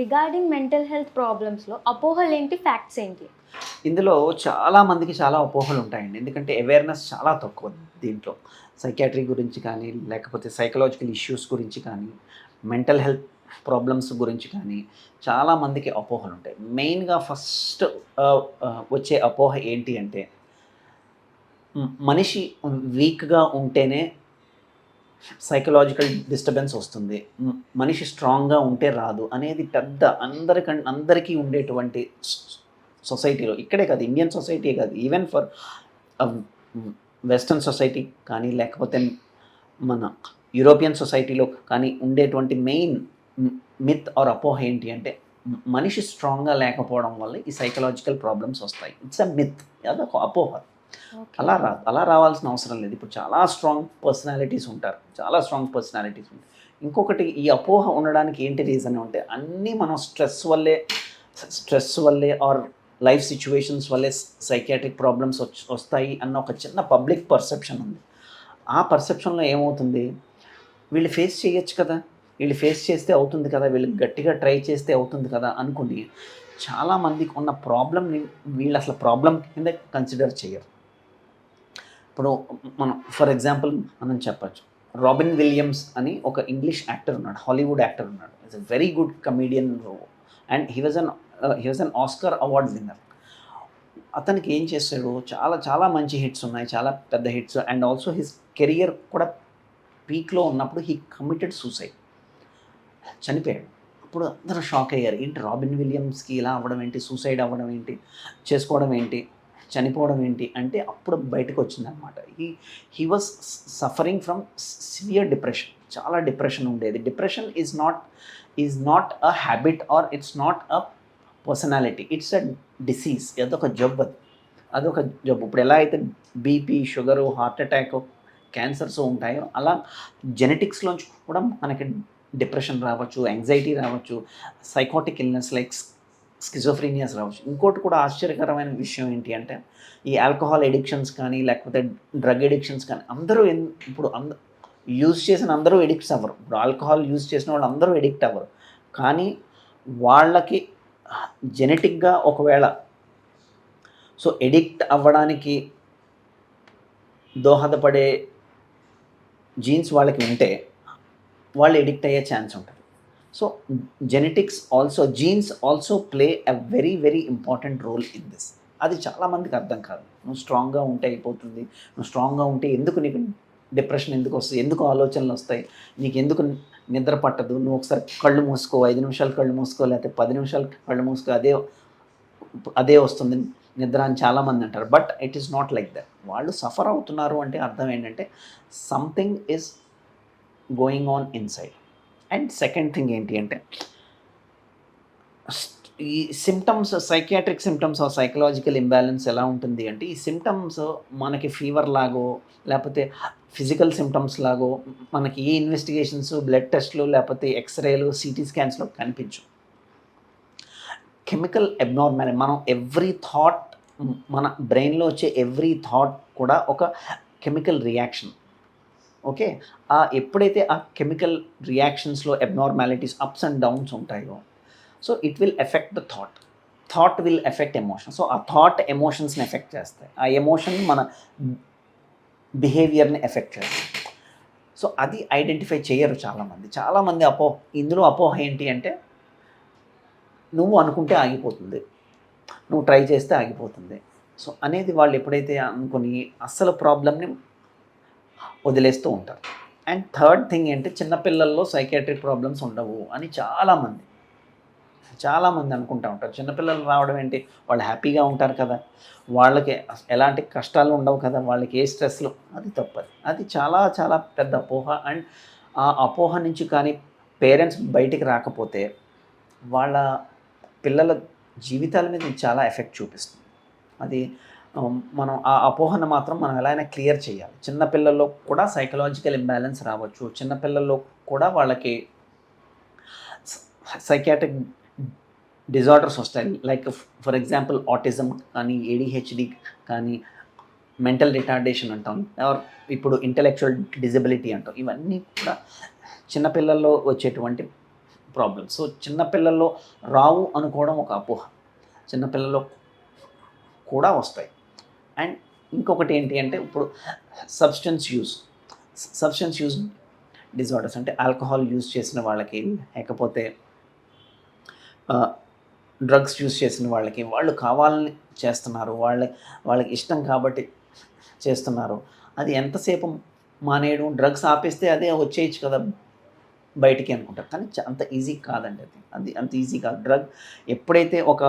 Regarding mental health ప్రాబ్లమ్స్లో అపోహలు ఏంటి? Facts ఏంటి? ఇందులో చాలా మందికి చాలా అపోహలు ఉంటాయండి. ఎందుకంటే అవేర్నెస్ చాలా తక్కువ దీంట్లో. సైకాట్రీ గురించి కానీ లేకపోతే సైకలాజికల్ ఇష్యూస్ గురించి కానీ మెంటల్ హెల్త్ ప్రాబ్లమ్స్ గురించి కానీ చాలా మందికి అపోహలు ఉంటాయి. మెయిన్గా ఫస్ట్ వచ్చే అపోహ ఏంటి అంటే మనిషి వీక్గా ఉంటేనే సైకలాజికల్ డిస్టర్బెన్స్ వస్తుంది. మనిషి స్ట్రాంగ్గా ఉంటే రాదు అనేది పెద్ద అందరికం అందరికీ ఉండేటువంటి సొసైటీలో. ఇక్కడే కాదు ఇండియన్ సొసైటీ కాదు. ఈవెన్ ఫర్ వెస్ట్రన్ సొసైటీ కానీ లేకపోతే మన యూరోపియన్ సొసైటీలో కానీ ఉండేటువంటి మెయిన్ మిత్ ఆర్ అపోహ ఏంటి అంటే మనిషి స్ట్రాంగ్గా లేకపోవడం వల్ల ఈ సైకలాజికల్ ప్రాబ్లమ్స్ వస్తాయి. ఇట్స్ అ మిత్ అదొక అపోహ. అలా రా అలా రావాల్సిన అవసరం లేదు. ఇప్పుడు చాలా స్ట్రాంగ్ పర్సనాలిటీస్ ఉంటారు. చాలా స్ట్రాంగ్ పర్సనాలిటీస్ ఉంటాయి. ఇంకొకటి ఈ అపోహ ఉండడానికి ఏంటి రీజన్ అంటే అన్నీ మనం స్ట్రెస్ వల్లే స్ట్రెస్ వల్లే ఆర్ లైఫ్ సిచ్యువేషన్స్ వల్లే సైకాట్రిక్ ప్రాబ్లమ్స్ వస్తాయి అన్న ఒక చిన్న పబ్లిక్ పర్సెప్షన్ ఉంది. ఆ పర్సెప్షన్లో ఏమవుతుంది? వీళ్ళు ఫేస్ చేయొచ్చు కదా. వీళ్ళు ఫేస్ చేస్తే అవుతుంది కదా. వీళ్ళు గట్టిగా ట్రై చేస్తే అవుతుంది కదా అనుకుని చాలామందికి ఉన్న ప్రాబ్లమ్ని వీళ్ళు అసలు ప్రాబ్లం కింద కన్సిడర్ చేయరు. ఇప్పుడు మనం ఫర్ ఎగ్జాంపుల్ మనం చెప్పచ్చు. రాబిన్ విలియమ్స్ అని ఒక ఇంగ్లీష్ యాక్టర్ ఉన్నాడు హాలీవుడ్ యాక్టర్ ఉన్నాడు. It's a very good comedian and he was an he was an Oscar award winner అతనికి ఏం చేశాడు? చాలా చాలా మంచి హిట్స్ ఉన్నాయి చాలా పెద్ద hits and also his career కూడా పీక్లో ఉన్నప్పుడు హీ కమిటెడ్ సూసైడ్ చనిపోయాడు. అప్పుడు అందరూ షాక్ అయ్యారు. ఏంటి రాబిన్ విలియమ్స్కి ఇలా అవ్వడం ఏంటి? సూసైడ్ అవ్వడం ఏంటి? చేసుకోవడం ఏంటి? చనిపోవడం ఏంటి అంటే అప్పుడు బయటకు వచ్చిందనమాట ఈ he was suffering from severe depression చాలా డిప్రెషన్ ఉండేది. Depression is not is not a habit or it's not a personality it's a disease అదొక జబ్బు అది. అదొక జబ్బు ఇప్పుడు ఎలా అయితే BP sugar heart attack cancers ఉంటాయో అలా జెనెటిక్స్లోంచి కూడా మనకి డిప్రెషన్ రావచ్చు యాంగ్జైటీ రావచ్చు సైకోటిక్ ఇల్నెస్ లైక్ స్కిజోఫ్రీనియాస్ రావచ్చు. ఇంకోటి కూడా ఆశ్చర్యకరమైన విషయం ఏంటి అంటే ఈ ఆల్కహాల్ ఎడిక్షన్స్ కానీ లేకపోతే డ్రగ్ ఎడిక్షన్స్ కానీ అందరూ ఎన్- ఇప్పుడు అంద యూజ్ చేసిన అందరూ ఎడిక్ట్స్ అవ్వరు. ఇప్పుడు ఆల్కహాల్ యూజ్ చేసిన వాళ్ళు అందరూ ఎడిక్ట్ అవ్వరు. కానీ వాళ్ళకి జెనెటిక్గా ఒకవేళ సో ఎడిక్ట్ అవ్వడానికి దోహదపడే జీన్స్ వాళ్ళకి ఉంటే వాళ్ళు ఎడిక్ట్ అయ్యే ఛాన్స్ ఉంటుంది. So genetics also genes also play a very very important role in this అది చాలామందికి అర్థం కాదు. నువ్వు స్ట్రాంగ్గా ఉంటే అయిపోతుంది. నువ్వు స్ట్రాంగ్గా ఉంటే ఎందుకు నీకు డిప్రెషన్ ఎందుకు వస్తుంది? ఎందుకు ఆలోచనలు వస్తాయి? నీకు ఎందుకు నిద్ర పట్టదు? నువ్వు ఒకసారి కళ్ళు మూసుకో ఐదు నిమిషాలు కళ్ళు మూసుకో లేకపోతే పది నిమిషాలు కళ్ళు మూసుకో అదే అదే వస్తుంది. నిద్ర అని చాలామంది అంటారు. But it is not like that వాళ్ళు సఫర్ అవుతున్నారు అంటే అర్థం ఏంటంటే something is going on inside and second thing ఏంటి అంటే ఈ సిమ్టమ్స్ సైకియాట్రిక్ సిమ్టమ్స్ ఆ సైకలాజికల్ ఇంబ్యాలెన్స్ ఎలా ఉంటుంది అంటే ఈ సిమ్టమ్స్ మనకి ఫీవర్ లాగో లేకపోతే ఫిజికల్ సిమ్టమ్స్ లాగో మనకి ఏ ఇన్వెస్టిగేషన్స్ బ్లడ్ టెస్ట్లు లేకపోతే ఎక్స్రేలు సిటీ స్కాన్స్లో కనిపించు కెమికల్ అబ్నార్మాలిటీ మనం ఎవ్రీ థాట్ మన బ్రెయిన్లో వచ్చే ఎవ్రీ థాట్ కూడా ఒక కెమికల్ రియాక్షన్. ఓకే? ఆ ఎప్పుడైతే ఆ కెమికల్ రియాక్షన్స్లో అబ్నార్మాలిటీస్ అప్స్ అండ్ డౌన్స్ ఉంటాయో so it will effect the thought. Thought will effect emotion so ఆ థాట్ ఎమోషన్స్ని ఎఫెక్ట్ చేస్తాయి. ఆ ఎమోషన్ మన బిహేవియర్ని ఎఫెక్ట్ చేస్తాయి. సో అది ఐడెంటిఫై చేయరు చాలామంది. చాలామంది అపో ఇందులో అపోహ ఏంటి అంటే నువ్వు అనుకుంటే ఆగిపోతుంది. నువ్వు ట్రై చేస్తే ఆగిపోతుంది. సో అనేది వాళ్ళు ఎప్పుడైతే అనుకుని అస్సలు ప్రాబ్లమ్ని వదిలేస్తూ ఉంటారు. అండ్ థర్డ్ థింగ్ ఏంటి? చిన్నపిల్లల్లో సైకాట్రిక్ ప్రాబ్లమ్స్ ఉండవు అని చాలామంది చాలామంది అనుకుంటూ ఉంటారు. చిన్నపిల్లలు రావడం ఏంటి? వాళ్ళు హ్యాపీగా ఉంటారు కదా. వాళ్ళకి ఎలాంటి కష్టాలు ఉండవు కదా. వాళ్ళకి ఏ స్ట్రెస్లు? అది తప్పదు. అది చాలా చాలా పెద్ద అపోహ. అండ్ ఆ అపోహ నుంచి కానీ పేరెంట్స్ బయటికి రాకపోతే వాళ్ళ పిల్లల జీవితాల మీద చాలా ఎఫెక్ట్ చూపిస్తుంది. అది మనం ఆ అపోహను మాత్రం మనం ఎలా అయినా క్లియర్ చేయాలి. చిన్నపిల్లల్లో కూడా సైకలాజికల్ ఇంబ్యాలెన్స్ రావచ్చు. చిన్నపిల్లల్లో కూడా వాళ్ళకి సైకాట్రిక్ డిజార్డర్స్ వస్తాయి. లైక్ ఫర్ ఎగ్జాంపుల్ ఆటిజం కానీ ఏడిహెచ్డి కానీ మెంటల్ రిటార్డేషన్ అంటాం. ఆర్ ఇప్పుడు ఇంటలెక్చువల్ డిజబిలిటీ అంటాం. ఇవన్నీ కూడా చిన్నపిల్లల్లో వచ్చేటువంటి ప్రాబ్లమ్స్ సో చిన్నపిల్లల్లో రావు అనుకోవడం ఒక అపోహ. చిన్నపిల్లల్లో కూడా వస్తాయి. అండ్ ఇంకొకటి ఏంటి అంటే ఇప్పుడు substance use substance use disorders అంటే ఆల్కహాల్ యూజ్ చేసిన వాళ్ళకి లేకపోతే డ్రగ్స్ యూజ్ చేసిన వాళ్ళకి వాళ్ళు కావాలని చేస్తున్నారు వాళ్ళ వాళ్ళకి ఇష్టం కాబట్టి చేస్తున్నారు. అది ఎంతసేపు మానేయడం? డ్రగ్స్ ఆపేస్తే అదే వచ్చేయచ్చు కదా బయటికి అనుకుంటారు. కానీ అంత ఈజీ కాదండి అది. అది అంత ఈజీ కాదు. డ్రగ్ ఎప్పుడైతే ఒక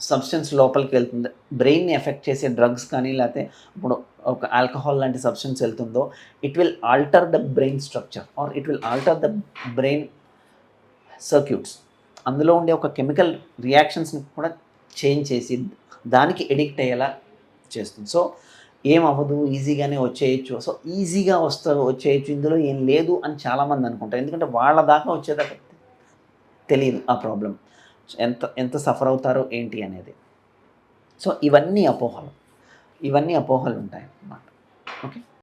సబ్స్టెన్స్ లోపలికి వెళ్తుంది. బ్రెయిన్ని ఎఫెక్ట్ చేసే డ్రగ్స్ కానీ లేకపోతే ఇప్పుడు ఒక ఆల్కహాల్ లాంటి సబ్స్టెన్స్ వెళ్తుందో it will alter the brain structure or it will alter the brain circuits అందులో ఉండే ఒక కెమికల్ రియాక్షన్స్ని కూడా చేంజ్ చేసి దానికి ఎడిక్ట్ అయ్యేలా చేస్తుంది. సో ఏం అవ్వదు ఈజీగానే వచ్చేయచ్చు. సో ఈజీగా వస్తా వచ్చేయచ్చు. ఇందులో ఏం లేదు అని చాలామంది అనుకుంటారు. ఎందుకంటే వాళ్ళ దాకా వచ్చేదాకా తెలియదు ఆ ప్రాబ్లం ఎంత ఎంత సఫర్ అవుతారో ఏంటి అనేది. సో ఇవన్నీ అపోహలు. ఇవన్నీ అపోహలు ఉంటాయి అన్నమాట ఓకే?